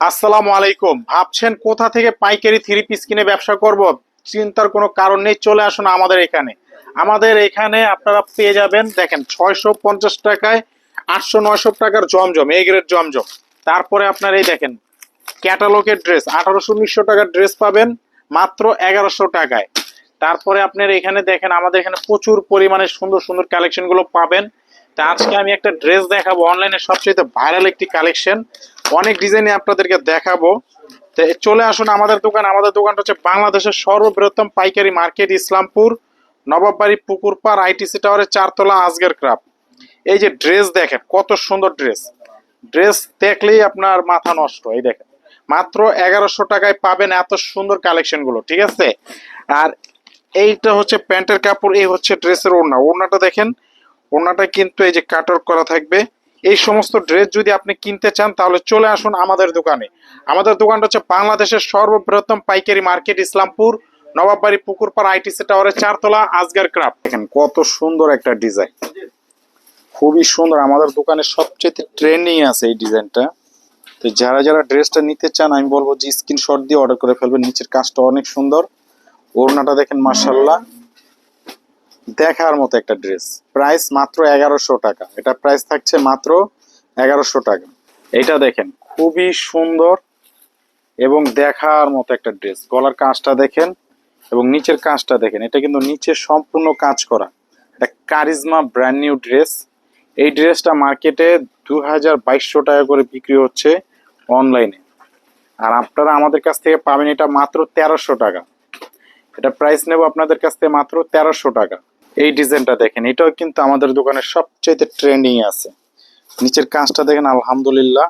আসসালামু আলাইকুম। ভাবছেন কোথা থেকে পাইকারি থ্রি পিস কিনে ব্যবসা করব? চিন্তার কোনো কারণ নেই, চলে আসুন আমাদের এখানে। আমাদের এখানে আপনারা পেয়ে যাবেন, দেখেন, ছয়শো পঞ্চাশ টাকায় আটশো নয়শো টাকার জমজম এই গ্রেড জমজম। তারপরে আপনার এই দেখেন ক্যাটালগের ড্রেস আঠারোশো উনিশশো টাকার ড্রেস পাবেন, মাত্র এগারোশো টাকায়। তারপরে আপনার এখানে দেখেন, আমাদের এখানে প্রচুর পরিমাণে সুন্দর সুন্দর কালেকশনগুলো পাবেন। তা আজকে আমি একটা ড্রেস দেখাবো অনলাইনে সবচেয়ে ভাইরাল একটি কালেকশন অনেক ডিজাইনে আপনাদেরকে দেখাবো। তো চলে আসুন আমাদের দোকান। আমাদের দোকানটা হচ্ছে বাংলাদেশের সর্ববৃহত্তম পাইকারি মার্কেট, ইসলামপুর, নবাববাড়ি, পুকুরপাড় আইটিসি টাওয়ারের চারতলা আজগের ক্রাফট। এই যে ড্রেস দেখেন, কত সুন্দর ড্রেস। ড্রেস দেখলেই আপনার মাথা নষ্ট, এই দেখেন। মাত্র এগারোশো টাকায় পাবেন এত সুন্দর কালেকশনগুলো ঠিক আছে? আর এইটা হচ্ছে প্যান্টের কাপড়, এই হচ্ছে ড্রেসের ওড়না। ওড়নাটা দেখেন, ওড়নাটা কিন্তু এই যে কাটর করা থাকবে। এই সমস্ত ড্রেস যদি আপনি কিনতে চান, তাহলে চলে আসুন আমাদের দোকানে। আমাদের দোকানটা হচ্ছে বাংলাদেশের সর্ববৃহত্তম পাইকারি মার্কেট, ইসলামপুর, নবাববাড়ি পুকুরপাড় আইটিসি টাওয়ারের চারতলা, আজগার ক্রাফট। দেখেন কত সুন্দর একটা ডিজাইন। খুবই সুন্দর। আমাদের দোকানে সবচেয়ে ট্রেন্ডিং আছে এই ডিজাইনটা। তো যারা যারা ড্রেসটা নিতে চান, আমি বলব যে স্ক্রিনশট দিয়ে অর্ডার করে ফেলবেন। নিচের কাজটা অনেক সুন্দর। ওড়নাটা দেখেন মার্শাল্লাহ দেখার মতো একটা ড্রেস। প্রাইস মাত্র এগারোশো টাকা। এটা প্রাইস থাকছে মাত্র এগারোশো টাকা। এটা দেখেন, খুবই সুন্দর এবং দেখার মতো একটা ড্রেস। গলার কাজটা দেখেন এবং নিচের কাজটা দেখেন। এটা কিন্তু নিচে সম্পূর্ণ কাজ করা। এটা কারিজমা ব্র্যান্ড নিউ ড্রেস এই ড্রেসটা মার্কেটে দু হাজার বাইশশো টাকা করে বিক্রি হচ্ছে অনলাইনে। আর আপনারা আমাদের কাছ থেকে পাবেন এটা মাত্র তেরোশো টাকা। এটা প্রাইস নেব আপনাদের কাছ থেকে মাত্র তেরোশো টাকা। এই ডিজাইনটা দেখেন, এটাও কিন্তু আমাদের দোকানের সবচেয়ে ট্রেন্ডিং আছে। নিচের কাজটা দেখেন, আলহামদুলিল্লাহ,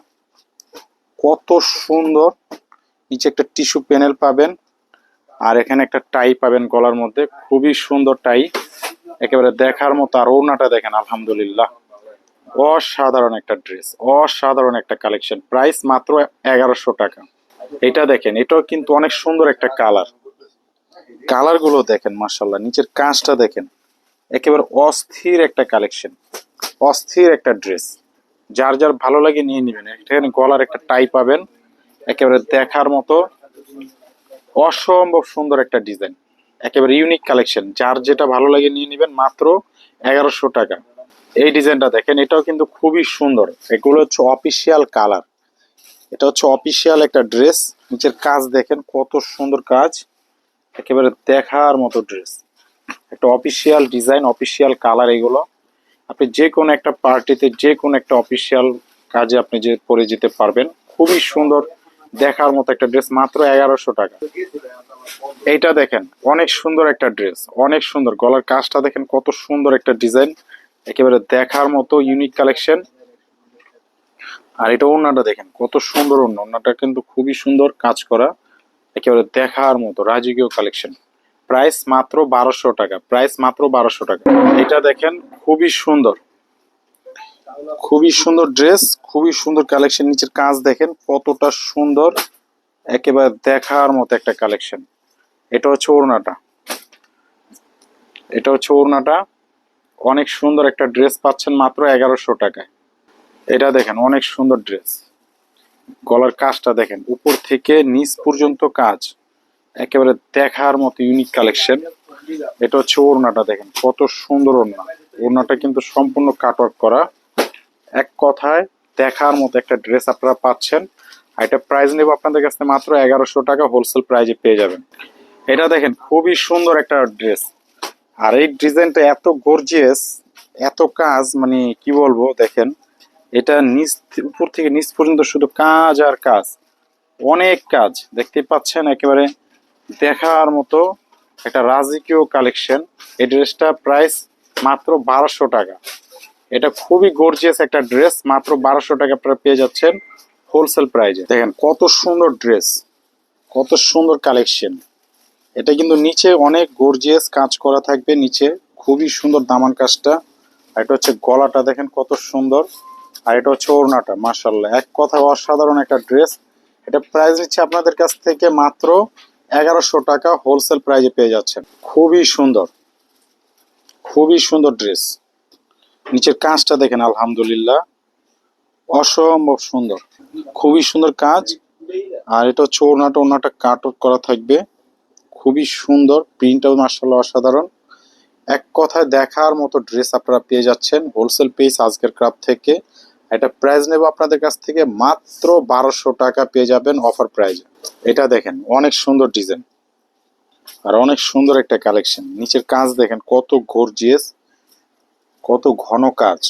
কত সুন্দর। নিচে একটা টিস্যু প্যানেল পাবেন, আর এখানে একটা টাই পাবেন গলার মধ্যে, খুবই সুন্দর টাই একেবারে দেখার মতো আর ওড়নাটা দেখেন, আলহামদুলিল্লাহ। অসাধারণ একটা ড্রেস অসাধারণ একটা কালেকশন প্রাইস মাত্র এগারোশো টাকা। এটা দেখেন, এটাও কিন্তু অনেক সুন্দর একটা কালার কালারগুলো দেখেন মার্শাল্লাহ নিচের কাজটা দেখেন। একেবারে অস্থির একটা কালেকশন অস্থির একটা ড্রেস যার যার ভালো লাগে নিয়ে নেবেন। এখানে গলার একটা টাই পাবেন, একেবারে দেখার মতো অসম্ভব সুন্দর একটা ডিজাইন একেবারে ইউনিক কালেকশন যার যেটা ভালো লাগে নিয়ে নেবেন মাত্র এগারোশো টাকা। এই ডিজাইনটা দেখেন, এটাও কিন্তু খুবই সুন্দর। এগুলো হচ্ছে অফিসিয়াল কালার এটা হচ্ছে অফিসিয়াল একটা ড্রেস নিচের কাজ দেখেন কত সুন্দর কাজ। একেবারে দেখার মতো ড্রেস একটা অফিসিয়াল ডিজাইন অফিসিয়াল কালার এগুলো। আপনি যে কোনো একটা পার্টিতে যে কোনো একটা অফিসিয়াল কাজে আপনি যে পরে যেতে পারবেন। খুবই সুন্দর দেখার মতো একটা ড্রেস মাত্র এগারোশো টাকা। এইটা দেখেন, অনেক সুন্দর একটা ড্রেস অনেক সুন্দর। গলার কাজটা দেখেন, কত সুন্দর একটা ডিজাইন একেবারে দেখার মতো ইউনিক কালেকশন আর এটা ওড়নাটা দেখেন, কত সুন্দর ওড়না। ওড়নাটা কিন্তু খুবই সুন্দর কাজ করা। একেবারে দেখার মতো, রাজকীয় কালেকশন প্রাইস মাত্র বারোশো টাকা, প্রাইস মাত্র বারোশো টাকা। এটা দেখেন, খুবই সুন্দর। খুবই সুন্দর ড্রেস, খুবই সুন্দর কালেকশন। নিচের কাজ দেখেন, কতটা সুন্দর, একেবারে দেখার মতো একটা কালেকশন। এটা হচ্ছে ওড়নাটা। এটা হচ্ছে ওড়নাটা। অনেক সুন্দর একটা ড্রেস পাচ্ছেন মাত্র এগারোশো টাকায়। এটা দেখেন, অনেক সুন্দর ড্রেস। গলার কাজটা দেখেন, উপর থেকে নিচ পর্যন্ত কাজ। একেবারে দেখার মতো ইউনিক কালেকশন এটা হচ্ছে ওড়নাটা দেখেন, কত সুন্দর ওড়না। ওড়নাটা কিন্তু সম্পূর্ণ কাটওয়ার্ক করা। এক কথায় দেখার মতো একটা ড্রেস আপনারা পাচ্ছেন। আর এটা প্রাইস নেব আপনাদের কাছে মাত্র এগারোশো টাকা হোলসেল প্রাইজে পেয়ে যাবেন। এটা দেখেন, খুবই সুন্দর একটা ড্রেস আর এই ডিজাইনটা এত গর্জিয়াস এত কাজ মানে কি বলব, দেখেন, এটা নিচ উপর থেকে নিচ পর্যন্ত শুধু কাজ আর কাজ। অনেক কাজ দেখতে পাচ্ছেন একেবারে দেখার মতো একটা রাজকীয় কালেকশন এই ড্রেসটা প্রাইস মাত্র বারোশো টাকা। এটা খুবই গর্জিয়াস একটা ড্রেস মাত্র বারোশো টাকা আপনারা পেয়ে যাচ্ছেন হোলসেল প্রাইজে দেখেন কত সুন্দর ড্রেস কত সুন্দর কালেকশন এটা কিন্তু নিচে অনেক গর্জিয়াস কাজ করা থাকবে, নিচে খুবই সুন্দর দামান কাজটা। আর এটা হচ্ছে গলাটা, দেখেন কত সুন্দর। আর এটা হচ্ছে ওড়নাটা মার্শাল্লাহ এক কথা অসাধারণ একটা ড্রেস এটা প্রাইস নিচ্ছে আপনাদের কাছ থেকে মাত্র এগারোশো টাকা হোলসেল প্রাইজে পেয়ে যাচ্ছেন। খুবই সুন্দর। খুবই সুন্দর ড্রেস নিচের কাজটা দেখেন, আলহামদুলিল্লাহ। অসম্ভব সুন্দর। খুবই সুন্দর কাজ। আর এটা হচ্ছে ওড়নাটা ওড়নাটা কাট করা থাকবে। খুবই সুন্দর। প্রিন্টটাও মার্শাল্লাহ অসাধারণ। এক কথায় দেখার মতো ড্রেস আপনারা পেয়ে যাচ্ছেন। হোলসেল পেজ আজকের ক্রাফট থেকে। এটা প্রাইস নেব আপনাদের কাছ থেকে মাত্র বারোশো টাকা পেয়ে যাবেন অফার প্রাইজে এটা দেখেন, অনেক সুন্দর ডিজাইন আর অনেক সুন্দর একটা কালেকশন নিচের কাজ দেখেন, কত গর্জিয়াস কত ঘন কাজ।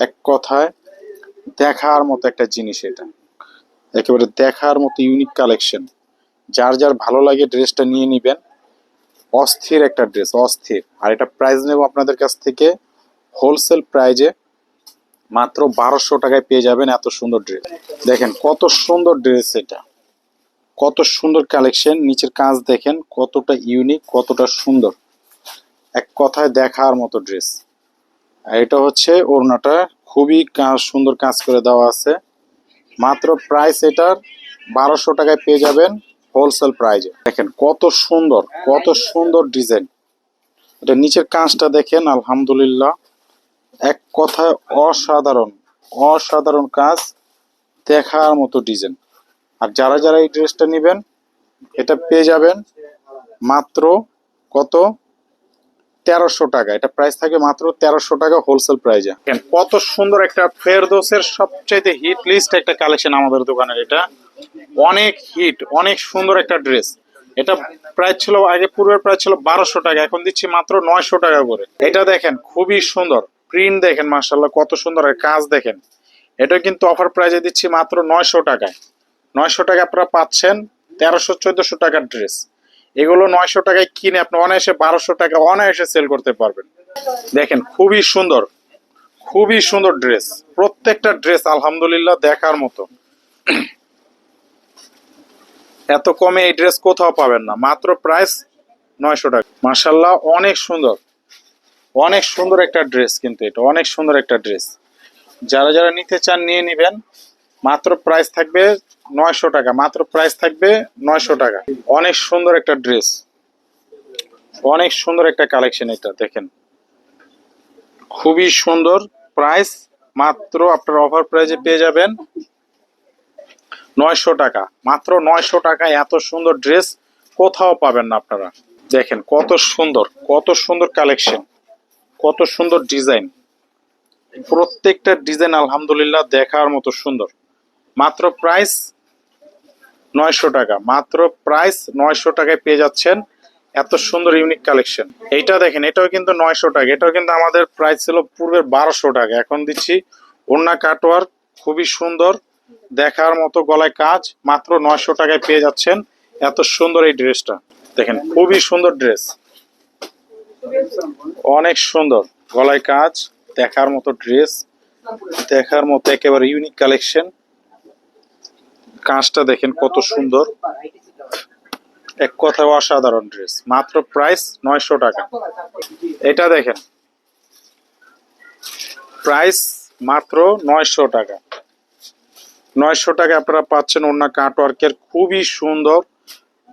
এক কথায়, দেখার মতো একটা জিনিস এটা। একেবারে দেখার মতো ইউনিক কালেকশন যার যার ভালো লাগে ড্রেসটা নিয়ে নিবেন। অস্থির একটা ড্রেস অস্থির। আর এটা প্রাইস নেব আপনাদের কাছ থেকে হোলসেল প্রাইজে মাত্র বারোশো টাকায় পেয়ে যাবেন এত সুন্দর ড্রেস দেখেন কত সুন্দর ড্রেস এটা। কত সুন্দর কালেকশন নিচের কাজ দেখেন কতটা ইউনিক কতটা সুন্দর। এক কথায় দেখার মতো ড্রেস আর এটা হচ্ছে ওড়নাটা। খুবই সুন্দর কাজ করে দেওয়া আছে। মাত্র প্রাইস এটার বারোশো টাকায় পেয়ে যাবেন হোলসেল প্রাইজে দেখেন কত সুন্দর কত সুন্দর ডিজাইন এটা নিচের কাজটা দেখেন, আলহামদুলিল্লাহ। এক কথায় অসাধারণ অসাধারণ কাজ, দেখার মতো ডিজাইন আর যারা যারা এই ড্রেসটা নেবেন, এটা পেয়ে যাবেন মাত্র কত? তেরোশো টাকা। এটা প্রাইস থাকে মাত্র তেরোশো টাকা হোলসেল প্রাইজে কত সুন্দর একটা ফেরদোসের সবচাইতে হিট লিস্ট একটা কালেকশন আমাদের দোকানের এটা। অনেক হিট অনেক সুন্দর একটা ড্রেস এটা প্রাইস ছিল, আগে পূর্বের প্রাইস ছিল বারোশো টাকা, এখন দিচ্ছি মাত্র নয়শো টাকা করে। এটা দেখেন, খুবই সুন্দর। প্রিন্ট দেখেন মার্শাল্লাহ কত সুন্দর কাজ দেখেন। এটা কিন্তু অফার প্রাইজে দিচ্ছি মাত্র নয়শো টাকায়। নয়শো টাকা আপনারা পাচ্ছেন তেরোশো, চোদ্দশো টাকার ড্রেস এগুলো নয়শো টাকায় কিনে আপনি অনায়াসে বারোশো টাকা অনায়াসে সেল করতে পারবেন। দেখেন, খুবই সুন্দর খুবই সুন্দর ড্রেস প্রত্যেকটা ড্রেস আলহামদুলিল্লাহ, দেখার মতো। এত কমে এই ড্রেস কোথাও পাবেন না। মাত্র প্রাইস নয়শো টাকা। মার্শাল্লাহ অনেক সুন্দর। অনেক সুন্দর একটা ড্রেস কিন্তু এটা, অনেক সুন্দর একটা ড্রেস যারা যারা নিতে চান নিয়ে নিবেন। মাত্র প্রাইস থাকবে নয়শো টাকা, মাত্র প্রাইস থাকবে নয়শো টাকা। অনেক সুন্দর একটা ড্রেস অনেক সুন্দর একটা কালেকশন এটা, দেখেন। খুবই সুন্দর প্রাইস মাত্র আপনার অফার প্রাইজে পেয়ে যাবেন নয়শো টাকা। মাত্র নয়শো টাকায় এত সুন্দর ড্রেস কোথাও পাবেন না আপনারা। দেখেন কত সুন্দর কত সুন্দর কালেকশন কত সুন্দর ডিজাইন। প্রত্যেকটা ডিজাইন আলহামদুলিল্লাহ দেখার মতো সুন্দর। মাত্র প্রাইস নয়শো টাকা। মাত্র প্রাইস নয়শো টাকায় পেয়ে যাচ্ছেন এত সুন্দর ইউনিক কালেকশন। এইটা দেখেন, এটাও কিন্তু নয়শো টাকা। এটাও কিন্তু আমাদের প্রাইস ছিল পূর্বের বারোশো টাকা। এখন দিচ্ছি ওন্না কাটওয়ার, খুবই সুন্দর, দেখার মতো গলায় কাজ, মাত্র নয়শো টাকায় পেয়ে যাচ্ছেন এত সুন্দর এই ড্রেসটা। দেখেন, খুবই সুন্দর ড্রেস। অনেক সুন্দর। গলায় কাজ, দেখার মতো ড্রেস দেখার মতো একেবারে ইউনিক কালেকশন কাজটা দেখেন কত সুন্দর। এক কথায় অসাধারণ ড্রেস মাত্র প্রাইস নয়শো টাকা। এটা দেখেন। প্রাইস মাত্র নয়শো টাকা। নয়শো টাকা আপনারা পাচ্ছেন অন্য কাটওয়ার্কের খুবই সুন্দর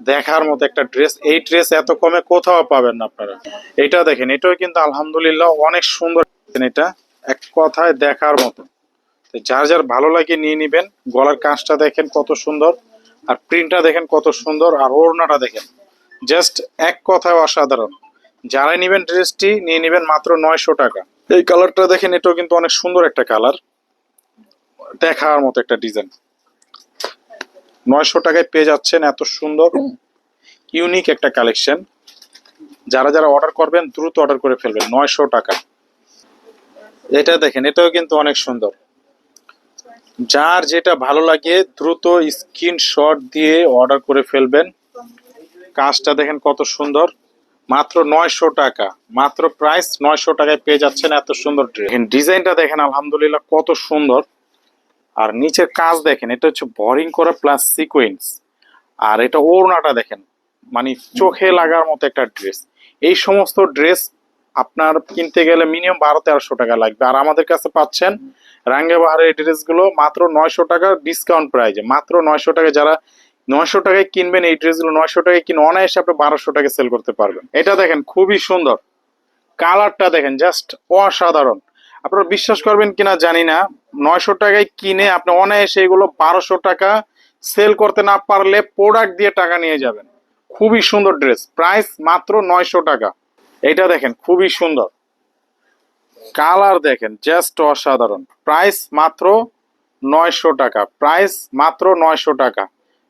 দেখার মতো একটা ড্রেস এই ড্রেস এত কমে কোথাও পাবেন না আপনারা। এটা দেখেন, এটাও কিন্তু আলহামদুলিল্লাহ অনেক সুন্দর এটা। এক কথায় দেখার মতো। যার যার ভালো লাগে নিয়ে নিবেন। গলার কাঁচটা দেখেন কত সুন্দর। আর প্রিন্টটা দেখেন কত সুন্দর। আর ওড়নাটা দেখেন। জাস্ট এক কথায় অসাধারণ। যারাই নিবেন ড্রেসটি নিয়ে নিবেন মাত্র নয়শো টাকা। এই কালারটা দেখেন, এটাও কিন্তু অনেক সুন্দর একটা কালার দেখার মতো একটা ডিজাইন নয়শো টাকায় পেয়ে যাচ্ছেন এত সুন্দর ইউনিক একটা কালেকশন যারা যারা অর্ডার করবেন, দ্রুত অর্ডার করে ফেলবেন, নয়শো টাকা এটা দেখেন, এটাও কিন্তু অনেক সুন্দর। যার যেটা ভালো লাগে, দ্রুত স্ক্রিনশট দিয়ে অর্ডার করে ফেলবেন। কাজটা দেখেন কত সুন্দর। মাত্র নয়শো টাকা। মাত্র প্রাইস নয়শো টাকায় পেয়ে যাচ্ছেন এত সুন্দর ডিজাইনটা দেখেন, আলহামদুলিল্লাহ, কত সুন্দর। আর নিচের কাজ দেখেন এটা হচ্ছে বরিং করা প্লাস সিকোয়েন্স আর এটা ওড়নাটা দেখেন মানে চোখে লাগার মতো একটা ড্রেস এই সমস্ত ড্রেস আপনার কিনতে গেলে মিনিমাম বারো তেরোশো টাকা লাগবে। আর আমাদের কাছে পাচ্ছেন রাঙ্গে বাহারের এই ড্রেসগুলো মাত্র নয়শো টাকার ডিসকাউন্ট প্রাইজে মাত্র নয়শো টাকা যারা নয়শো টাকায় কিনবেন এই ড্রেসগুলো নয়শো টাকায় কিনে অনায়াসে আপনি বারোশো টাকা সেল করতে পারবেন। এটা দেখেন খুবই সুন্দর। কালারটা দেখেন জাস্ট অসাধারণ। আপনারা বিশ্বাস করবেন কিনা জানি না। নয়শো টাকায় কিনে আপনি অনায়াসে এগুলো বারোশো টাকা সেল করতে না পারলে প্রোডাক্ট দিয়ে টাকা নিয়ে যাবেন। খুবই সুন্দর ড্রেস প্রাইস মাত্র নয়শো টাকা। এটা দেখেন, খুবই সুন্দর। কালার দেখেন জাস্ট অসাধারণ। প্রাইস মাত্র নয়শো টাকা। প্রাইস মাত্র নয়শো টাকা।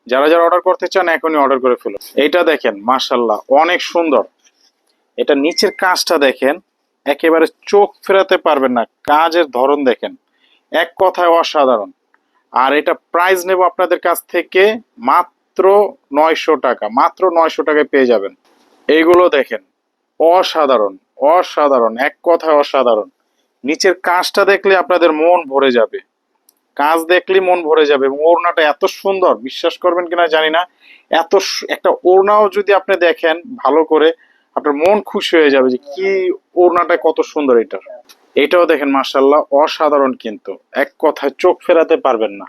যারা যারা অর্ডার করতে চান, এখনই অর্ডার করে ফেলুন। এটা দেখেন মাশাল্লাহ অনেক সুন্দর। এটা নিচের কাজটা দেখেন একেবারে চোখ ফেরাতে পারবেন না, কাজের ধরন দেখেন। এক কথায় অসাধারণ। আর এটা প্রাইস নেব আপনাদের কাছ থেকে মাত্র নয়শো টাকা, মাত্র নয়শো টাকায় পেয়ে যাবেন। এইগুলো দেখেন, অসাধারণ অসাধারণ, এক কথায় অসাধারণ। নিচের কাজটা দেখলে আপনাদের মন ভরে যাবে। কাজ দেখলে মন ভরে যাবে এবং ওড়নাটা এত সুন্দর, বিশ্বাস করবেন কিনা জানি না। এত একটা ওড়নাও যদি আপনি দেখেন ভালো করে আপনার মন খুশি হয়ে যাবে যে কি ওড়নাটা কত সুন্দর এটার। এটাও দেখেন মার্শাল্লাহ অসাধারণ কিন্তু। এক কথায় চোখ ফেরাতে পারবেন না।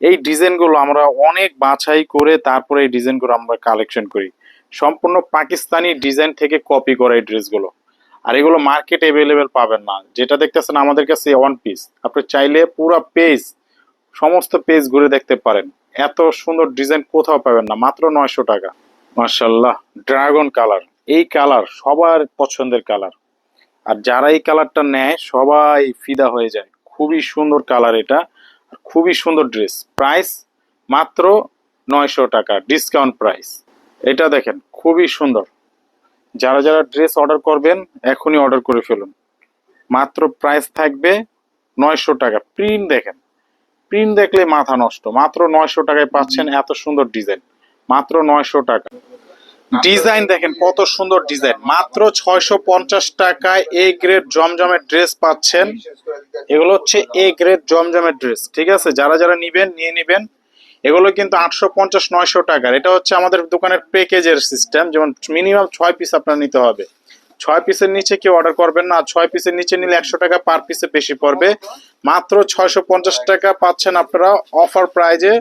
এই ডিজাইনগুলো আমরা অনেক বাছাই করে তারপরে এই ডিজাইনগুলো আমরা কালেকশন করি। সম্পূর্ণ পাকিস্তানি ডিজাইন থেকে কপি করা এই ড্রেসগুলো। আর এগুলো মার্কেট অ্যাভেলেবেল পাবেন না। যেটা দেখতেছেন আমাদের কাছে ওয়ান পিস আপনি চাইলে পুরো পেজ সমস্ত পেজ ঘুরে দেখতে পারেন। এত সুন্দর ডিজাইন কোথাও পাবেন না। মাত্র নয়শো টাকা। মার্শাল্লাহ ড্রাগন কালার এই কালার সবার পছন্দের কালার। আর যারা এই কালারটা নেয়, সবাই ফিদা হয়ে যায়। খুবই সুন্দর কালার এটা, আর খুবই সুন্দর ড্রেস। প্রাইস মাত্র নয়শো টাকা, ডিসকাউন্ট প্রাইস। এটা দেখেন, খুবই সুন্দর। যারা যারা ড্রেস অর্ডার করবেন, এখনই অর্ডার করে ফেলুন। মাত্র প্রাইস থাকবে নয়শো টাকা। প্রিন্ট দেখেন, প্রিন্ট দেখলে মাথা নষ্ট। মাত্র নয়শো টাকায় পাচ্ছেন এত সুন্দর ডিজাইন। মাত্র নয়শো টাকা। ডিজাইন দেখেন কত সুন্দর ডিজাইন। মাত্র ছয়শো পঞ্চাশ টাকায় এ গ্রেড জমজমের ড্রেস পাচ্ছেন। এগুলো হচ্ছে এ গ্রেড জমজমের ড্রেস, ঠিক আছে? যারা যারা নিবেন, নিয়ে নিবেন। এগুলো কিন্তু আটশো পঞ্চাশ, নয়শো টাকার। এটা হচ্ছে আমাদের দোকানের প্যাকেজের সিস্টেম। যেমন মিনিমাম ছয় পিস আপনার নিতে হবে। ছয় পিসের নিচে কেউ অর্ডার করবেন না। ছয় পিসের নিচে নিলে একশো টাকা পার পিসে বেশি পড়বে। মাত্র ছয়শো পঞ্চাশ টাকা পাচ্ছেন আপনারা অফার প্রাইজে।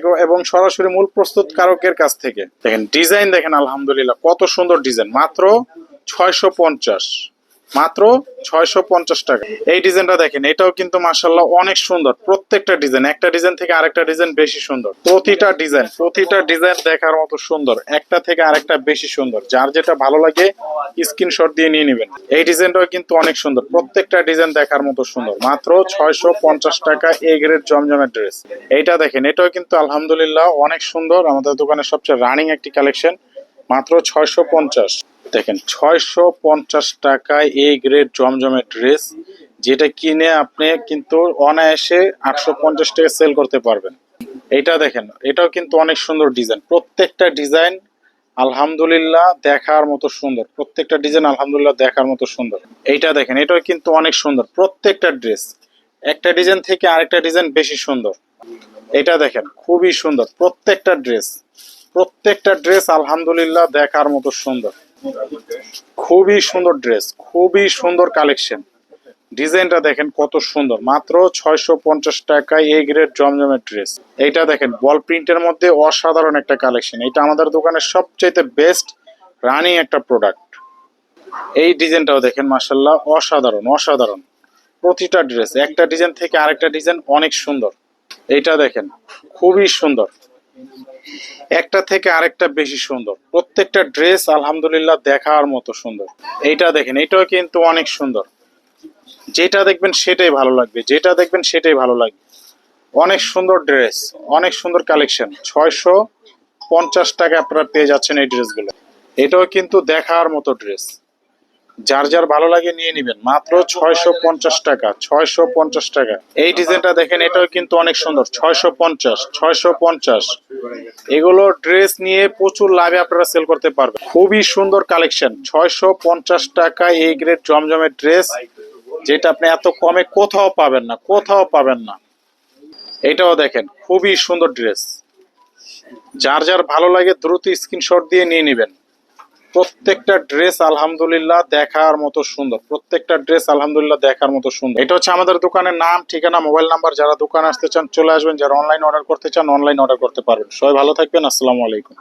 এবং সরাসরি মূল প্রস্তুত কারকের কাছ থেকে। দেখেন, ডিজাইন দেখেন, আলহামদুলিল্লাহ, কত সুন্দর ডিজাইন। মাত্র ছয়শো পঞ্চাশ। মাত্র ছয়শো পঞ্চাশ টাকা। এই ডিজাইনটা দেখেন, এটাও কিন্তু মাসাল্লাহ অনেক সুন্দর। প্রত্যেকটা ডিজাইন, একটা ডিজাইন থেকে আরেকটা ডিজাইন বেশি সুন্দর। প্রতিটা ডিজাইন প্রতিটা ডিজাইন দেখার মতো সুন্দর। একটা থেকে আরেকটা বেশি সুন্দর। যার যেটা ভালো লাগে, স্ক্রিনশট দিয়ে নিয়ে নেবেন। এই ডিজাইনটাও কিন্তু অনেক সুন্দর। প্রত্যেকটা ডিজাইন দেখার মতো সুন্দর। মাত্র ছয়শো পঞ্চাশ টাকা এ গ্রেড জমজমের ড্রেস। এইটা দেখেন, এটাও কিন্তু আলহামদুলিল্লাহ অনেক সুন্দর। আমাদের দোকানের সবচেয়ে রানিং একটি কালেকশন মাত্র ছয়শো পঞ্চাশ। দেখেন, ছয়শো পঞ্চাশ টাকায় এই গ্রেড জমজমের ড্রেস, যেটা কিনে আপনি কিন্তু অনায়াসে আটশো পঞ্চাশ টাকা সেল করতে পারবেন। এইটা দেখেন, এটাও কিন্তু অনেক সুন্দর ডিজাইন। প্রত্যেকটা ডিজাইন আলহামদুলিল্লাহ দেখার মতো সুন্দর। প্রত্যেকটা ডিজাইন আলহামদুলিল্লাহ দেখার মতো সুন্দর। এইটা দেখেন, এটাও কিন্তু অনেক সুন্দর। প্রত্যেকটা ড্রেস, একটা ডিজাইন থেকে আরেকটা ডিজাইন বেশি সুন্দর। এটা দেখেন, খুবই সুন্দর। প্রত্যেকটা ড্রেস প্রত্যেকটা ড্রেস আলহামদুলিল্লাহ দেখার মতো সুন্দর। খুবই সুন্দর ড্রেস খুবই সুন্দর কালেকশন ডিজাইনটা দেখেন কত সুন্দর। মাত্র ছয়শো পঞ্চাশ টাকায় এই গ্রেড জমজমের ড্রেস এইটা দেখেন বল প্রিন্টের মধ্যে অসাধারণ একটা কালেকশন এটা আমাদের দোকানের সবচাইতে বেস্ট রানিং একটা প্রোডাক্ট এই ডিজাইনটাও দেখেন মাসাল্লাহ অসাধারণ অসাধারণ। প্রতিটা ড্রেস একটা ডিজাইন থেকে আরেকটা ডিজাইন অনেক সুন্দর। এইটা দেখেন, খুবই সুন্দর। একটা থেকে আরেকটা বেশি সুন্দর। প্রত্যেকটা ড্রেস আলহামদুলিল্লাহ দেখার মতো সুন্দর। এইটা দেখেন এটাও কিন্তু অনেক সুন্দর। যেটা দেখবেন সেটাই ভালো লাগবে, যেটা দেখবেন সেটাই ভালো লাগবে। অনেক সুন্দর ড্রেস, অনেক সুন্দর কালেকশন। ছয়শো পঞ্চাশ টাকা আপনারা পেয়ে যাচ্ছেন এই ড্রেসগুলো। এটাও কিন্তু দেখার মতো ড্রেস। যার যার ভালো লাগে নিয়ে নিবেন। মাত্র ছয়শো পঞ্চাশ টাকা, ছয়শো পঞ্চাশ টাকা। এই ডিজাইনটা দেখেন, এটাও কিন্তু অনেক সুন্দর, ছয়শো পঞ্চাশ ছয়শো পঞ্চাশ। এগুলো ড্রেস নিয়ে প্রচুর লাভে আপনারা সেল করতে পারবেন। খুবই সুন্দর কালেকশন, ছয়শো পঞ্চাশ টাকা এই গ্রেড জমজমের ড্রেস, যেটা আপনি এত কমে কোথাও পাবেন না, কোথাও পাবেন না। এটাও দেখেন, খুবই সুন্দর ড্রেস। যার যার ভালো লাগে দ্রুত স্ক্রিনশট দিয়ে নিয়ে নেবেন। প্রত্যেকটা ড্রেস আলহামদুলিল্লাহ দেখার মতো সুন্দর। প্রত্যেকটা ড্রেস আলহামদুলিল্লাহ দেখার মতো সুন্দর। এটা হচ্ছে আমাদের দোকানের নাম, ঠিকানা মোবাইল নাম্বার যারা দোকানে আসতে চান চলে আসবেন। যারা অনলাইন অর্ডার করতে চান অনলাইন অর্ডার করতে পারবেন। সবাই ভালো থাকবেন, আসসালামু আলাইকুম।